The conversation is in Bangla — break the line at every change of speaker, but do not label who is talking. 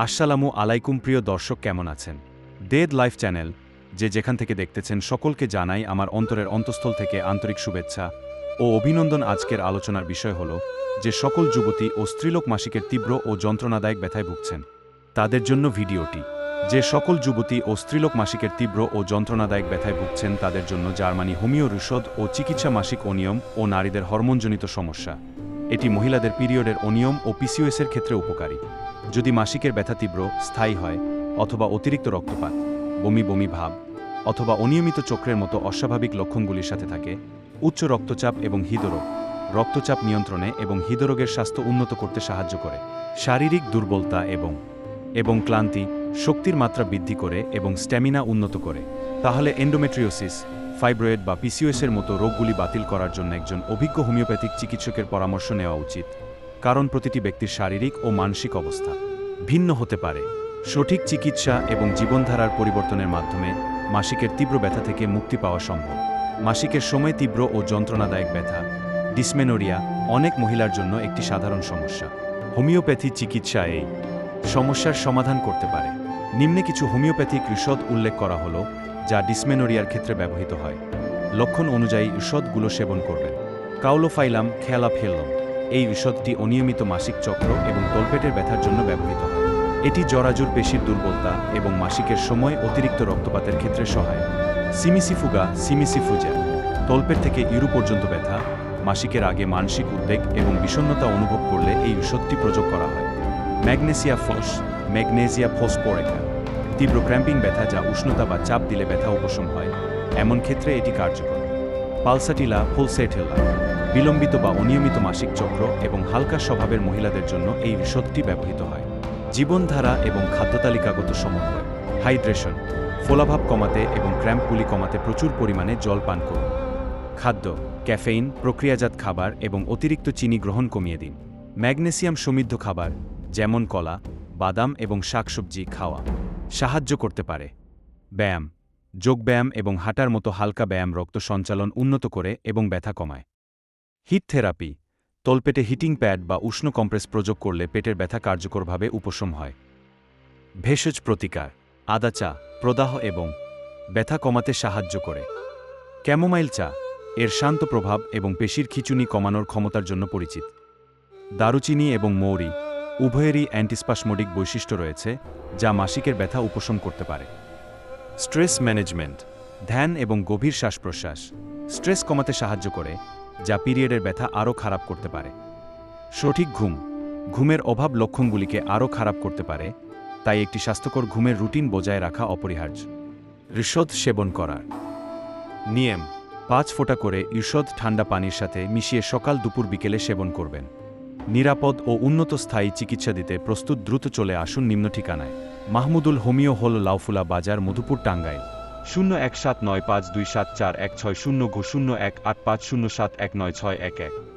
আসসালামু আলাইকুম প্রিয় দর্শক, কেমন আছেন? ডেড লাইফ চ্যানেল, যে যেখান থেকে দেখতেছেন, সকলকে জানাই আমার অন্তরের অন্তঃস্থল থেকে আন্তরিক শুভেচ্ছা ও অভিনন্দন। আজকের আলোচনার বিষয় হল যে সকল যুবতী ও স্ত্রীলোক মাসিকের তীব্র ও যন্ত্রণাদায়ক ব্যথায় ভুগছেন। তাদের জন্য ভিডিওটি, যে সকল যুবতী ও স্ত্রীলোক মাসিকের তীব্র ও যন্ত্রণাদায়ক ব্যথায় ভুগছেন, তাদের জন্য জার্মানি হোমিও ঔষধ ও চিকিৎসা মাসিক অনিয়ম ও নারীদের হরমোনজনিত সমস্যা। এটি মহিলাদের পিরিয়ডের অনিয়ম ও পিসিওএসের ক্ষেত্রে উপকারী। যদি মাসিকের ব্যথা তীব্র, স্থায়ী হয়, অথবা অতিরিক্ত রক্তপাত, বমি বমি ভাব, অথবা অনিয়মিত চক্রের মতো অস্বাভাবিক লক্ষণগুলির সাথে থাকে, উচ্চ রক্তচাপ এবং হৃদরোগ। রক্তচাপ নিয়ন্ত্রণে এবং হৃদরোগের স্বাস্থ্য উন্নত করতে সাহায্য করে। শারীরিক দুর্বলতা এবং এবং ক্লান্তি, শক্তির মাত্রা বৃদ্ধি করে এবং স্ট্যামিনা উন্নত করে। তাহলে এন্ডোমেট্রিওসিস ফাইব্রয়েড বা পিসিওএসের মতো রোগগুলি বাতিল করার জন্য একজন অভিজ্ঞ হোমিওপ্যাথিক চিকিৎসকের পরামর্শ নেওয়া উচিত, কারণ প্রতিটি ব্যক্তির শারীরিক ও মানসিক অবস্থা ভিন্ন হতে পারে। সঠিক চিকিৎসা এবং জীবনধারার পরিবর্তনের মাধ্যমে মাসিকের তীব্র ব্যথা থেকে মুক্তি পাওয়া সম্ভব। মাসিকের সময় তীব্র ও যন্ত্রণাদায়ক ব্যথা, ডিসমেনোরিয়া অনেক মহিলার জন্য একটি সাধারণ সমস্যা। হোমিওপ্যাথি চিকিৎসা এই সমস্যার সমাধান করতে পারে। নিম্নে কিছু হোমিওপ্যাথিক ঔষধ উল্লেখ করা হলো যা ডিসমেনোরিয়ার ক্ষেত্রে ব্যবহৃত হয়। লক্ষণ অনুযায়ী ঔষধগুলো সেবন করবেন। কাউলোফাইলাম খেলা ফেললম এই ঔষধটি অনিয়মিত মাসিক চক্র এবং তলপেটের ব্যথার জন্য ব্যবহৃত হয়। এটি জরাজুর পেশির দুর্বলতা এবং মাসিকের সময় অতিরিক্ত রক্তপাতের ক্ষেত্রে সহায় সিমিসিফুগা সিমিসিফুজা। তলপেট থেকে ইউরো পর্যন্ত ব্যথা, মাসিকের আগে মানসিক উদ্বেগ এবং বিষণ্ণতা অনুভব করলে এই ঔষধটি প্রযোগ করা হয়। ম্যাগনেসিয়া ফস ম্যাগনেসিয়া ফসপোরেকা তীব্র ক্র্যাম্পিং ব্যথা যা উষ্ণতা বা চাপ দিলে ব্যথা উপশম হয়। এমন ক্ষেত্রে এটি কার্যকর। পালসাটিলা ফুলসেটেলা বিলম্বিত বা অনিয়মিত মাসিক চক্র এবং হালকা স্বভাবের মহিলাদের জন্য এই ঔষধটি ব্যবহৃত হয়। জীবনধারা এবং খাদ্যতালিকাগত সমন্বয় হাইড্রেশন ফোলাভাব কমাতে এবং ক্র্যাম্পগুলি কমাতে প্রচুর পরিমাণে জল পান করুন। খাদ্য, ক্যাফেইন, প্রক্রিয়াজাত খাবার এবং অতিরিক্ত চিনি গ্রহণ কমিয়ে দিন। ম্যাগনেসিয়াম সমৃদ্ধ খাবার, যেমন কলা বাদাম এবং শাকসবজি খাওয়া সাহায্য করতে পারে। ব্যায়াম যোগব্যায়াম এবং হাঁটার মতো হালকা ব্যায়াম রক্ত সঞ্চালন উন্নত করে এবং ব্যথা কমায়। হিট থেরাপি, তলপেটে হিটিং প্যাড বা উষ্ণ কম্প্রেস প্রযোগ করলে পেটের ব্যথা কার্যকরভাবে উপশম হয়। ভেষজ প্রতিকার, আদা চা, প্রদাহ এবং ব্যথা কমাতে সাহায্য করে। ক্যামোমাইল চা, এর শান্ত প্রভাব এবং পেশির খিচুনি কমানোর ক্ষমতার জন্য পরিচিত। দারুচিনি এবং মৌরি উভয়েরই অ্যান্টিস্পাসমোডিক বৈশিষ্ট্য রয়েছে, যা মাসিকের ব্যথা উপশম করতে পারে। স্ট্রেস ম্যানেজমেন্ট, ধ্যান এবং গভীর শ্বাস প্রশ্বাস স্ট্রেস কমাতে সাহায্য করে, যা পিরিয়ডের ব্যথা আরও খারাপ করতে পারে। সঠিক ঘুম, ঘুমের অভাব লক্ষণগুলিকে আরও খারাপ করতে পারে, তাই একটি স্বাস্থ্যকর ঘুমের রুটিন বজায় রাখা অপরিহার্য। ঋষদ সেবন করার নিয়ম, পাঁচ ফোঁটা করে ঈষদ ঠান্ডা পানির সাথে মিশিয়ে সকাল দুপুর বিকেলে সেবন করবেন। নিরাপদ ও উন্নত স্থায়ী চিকিৎসা দিতে প্রস্তুত দ্রুত চলে আসুন নিম্ন ঠিকানায়। মাহমুদুল হোমিও হল লাউফুলা বাজার, মধুপুর, টাঙ্গাইল। শূন্য এক সাত নয় পাঁচ দুই সাত চার এক ছয় শূন্য শূন্য এক আট পাঁচ শূন্য সাত এক নয় ছয় এক এক।